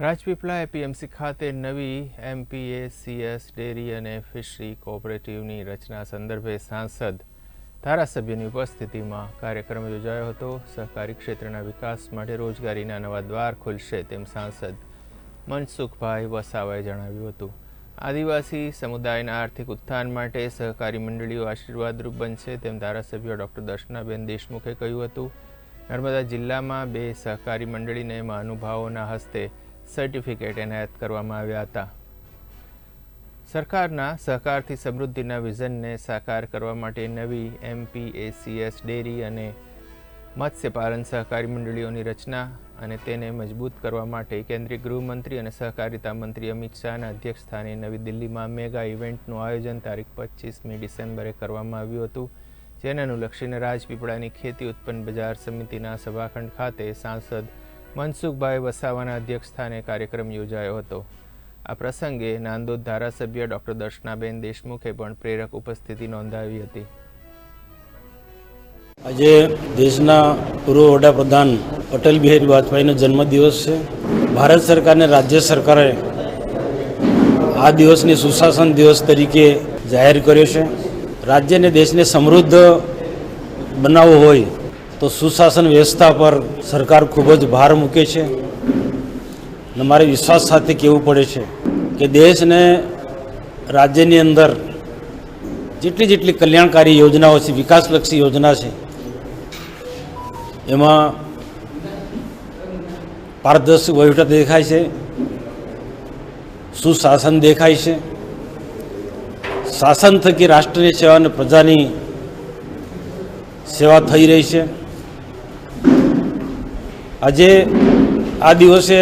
Rajpipla APMC ખાતે નવી એમપીએસીએસ dairy અને ફિશરી કોઓપરેટિવની રચના સંદર્ભે સાંસદ ધારાસભ્યની ઉપસ્થિતિમાં કાર્યક્રમ યોજાયો હતો. સહકારી ક્ષેત્રના વિકાસ માટે રોજગારીના નવા દ્વાર ખુલશે તેમ સાંસદ મનસુખભાઈ વસાવાએ જણાવ્યું હતું. આદિવાસી સમુદાયના આર્થિક ઉત્થાન માટે સહકારી મંડળીઓ આશીર્વાદરૂપ બનશે તેમ ધારાસભ્ય ડૉક્ટર દર્શનાબેન દેશમુખે કહ્યું હતું. નર્મદા જિલ્લામાં બે સહકારી મંડળીને મહાનુભાવોના હસ્તે સર્ટિફિકેટ એનાયત કરવામાં આવ્યા હતા. સરકારના સહકારથી સમૃદ્ધિના વિઝનને સાકાર કરવા માટે નવી એમપીએસીએસ ડેરી અને મત્સ્યપાલન સહકારી મંડળીઓની રચના અને તેને મજબૂત કરવા માટે કેન્દ્રીય ગૃહમંત્રી અને સહકારિતા મંત્રી અમિત શાહના અધ્યક્ષસ્થાને નવી દિલ્હીમાં મેગા ઇવેન્ટનું આયોજન તારીખ પચીસમી ડિસેમ્બરે કરવામાં આવ્યું હતું, જેને અનુલક્ષીને રાજપીપળાની ખેતી ઉત્પન્ન બજાર સમિતિના સભાખંડ ખાતે સાંસદ મનસુખભાઈ વસાવાના અધ્યક્ષસ્થાને કાર્યક્રમ યોજાયો હતો. આ પ્રસંગે નાંદોદ ધારાસભ્ય ડૉક્ટર દર્શનાબેન દેશમુખે પણ પ્રેરક ઉપસ્થિતિ નોંધાવી હતી. આજે દેશના પૂર્વ વડાપ્રધાન અટલ બિહારી વાજપેયીનો જન્મદિવસ છે. ભારત સરકાર અને રાજ્ય સરકારે આ દિવસને સુશાસન દિવસ તરીકે જાહેર કર્યો છે. રાજ્ય અને દેશને સમૃદ્ધ બનાવવો હોય તો સુશાસન વ્યવસ્થા પર સરકાર ખૂબ જ ભાર મૂકે છે અને મારે વિશ્વાસ સાથે કહેવું પડે છે કે દેશને રાજ્યની અંદર જેટલી જેટલી કલ્યાણકારી યોજનાઓ છે, વિકાસલક્ષી યોજના છે, એમાં પારદર્શક વહીવટ દેખાય છે, સુશાસન દેખાય છે, શાસન થકી રાષ્ટ્રની સેવા અને પ્રજાની સેવા થઈ રહી છે. આજે આ દિવસે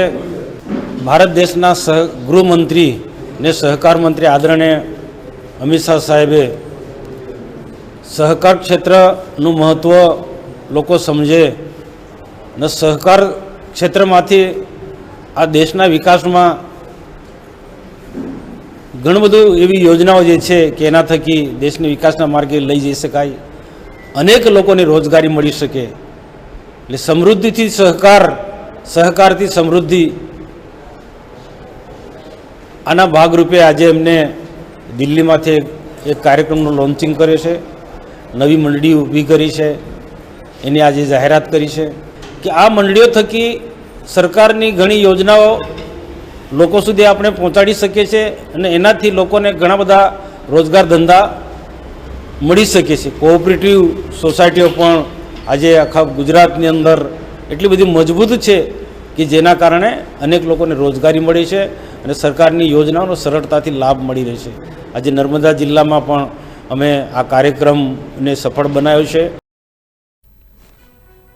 ભારત દેશના સહ ગૃહમંત્રી ને સહકાર મંત્રી આદરણીય અમિત શાહ સાહેબે સહકાર ક્ષેત્રનું મહત્ત્વ લોકો સમજે ને સહકાર ક્ષેત્રમાંથી આ દેશના વિકાસમાં ઘણું બધું એવી યોજનાઓ જે છે કે એના થકી દેશને વિકાસના માર્ગે લઈ જઈ શકાય. અનેક લોકોને રોજગારી મળી શકે. એટલે સમૃદ્ધિથી સહકાર, સહકારથી સમૃદ્ધિ. આના ભાગરૂપે આજે એમને દિલ્હીમાંથી એક કાર્યક્રમનું લોન્ચિંગ કર્યો છે. નવી મંડળી ઊભી કરી છે. એની આજે જાહેરાત કરી છે કે આ મંડળીઓ થકી સરકારની ઘણી યોજનાઓ લોકો સુધી આપણે પહોંચાડી શકીએ છીએ અને એનાથી લોકોને ઘણા બધા રોજગાર ધંધા મળી શકે છે. કોઓપરેટિવ સોસાયટીઓ પણ આજે આખા ગુજરાતની અંદર એટલી બધી મજબૂત છે કે જેના કારણે અનેક લોકોને રોજગારી મળી છે અને સરકારની યોજનાઓનો સરળતાથી લાભ મળી રહે છે આજે નર્મદા જિલ્લામાં પણ અમે આ કાર્યક્રમને સફળ બનાવ્યો છે.